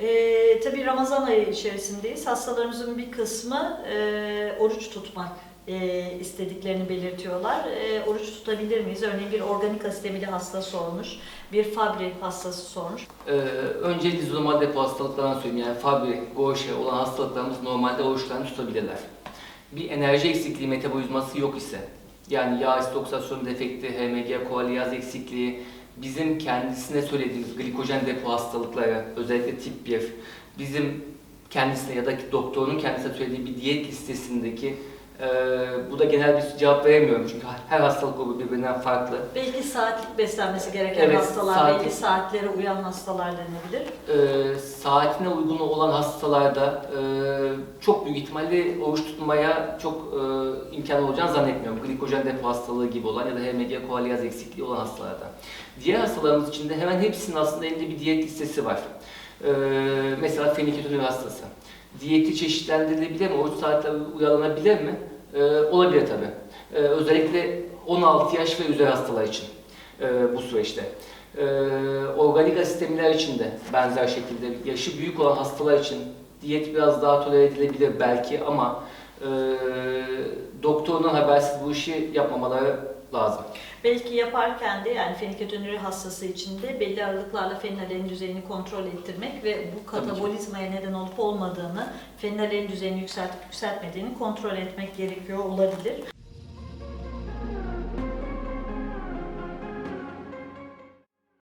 Ee, tabii Ramazan ayı içerisindeyiz. Hastalarımızın bir kısmı e, oruç tutmak e, istediklerini belirtiyorlar. E, oruç tutabilir miyiz? Örneğin bir organik asitemili hasta sormuş, bir Fabry hastası sormuş. Ee, önce lizomal depo hastalıklarını söyleyeyim. Yani Fabry, Gaucher olan hastalıklarımız normalde oruçlarını tutabilirler. Bir enerji eksikliği, metabolizması yok ise, yani yağ asit oksidasyonu defekti, HMG, koaliyaz eksikliği, bizim kendisine söylediğimiz glikojen depo hastalıkları, özellikle tip 1, bizim kendisine ya da doktorun kendisine söylediği bir diyet listesindeki e, bu da genel bir cevap veremiyorum çünkü her hastalık grubu birbirinden farklı. Belki saatlik beslenmesi gereken Evet, hastalar, saatlik. belli saatlere uyan hastalar denebilir. e, saatine uygun olan hastalarda e, çok büyük ihtimalle oruç tutmaya çok e, imkan olacağını zannetmiyorum. Glikojen depo hastalığı gibi olan ya da HMG koaliyaz eksikliği olan hastalarda. Diğer hastalarımız için de hemen hepsinin aslında elinde bir diyet listesi var. E, mesela feniketonuri hastası. Diyeti çeşitlendirilebilir mi? Oruç saatleri uygulanabilir mi? E, olabilir tabii. E, özellikle 16 yaş ve üzeri hastalar için e, bu süreçte. Ee, organik asitemiler için de benzer şekilde yaşı büyük olan hastalar için diyet biraz daha tolere edilebilir belki ama e, doktorunun habersiz bu işi yapmamaları lazım. Belki yaparken de yani feniketonuri hastası için de belli aralıklarla fenalerin düzeyini kontrol ettirmek ve bu katabolizmaya neden olup olmadığını, fenalerin düzeyini yükseltip yükseltmediğini kontrol etmek gerekiyor olabilir.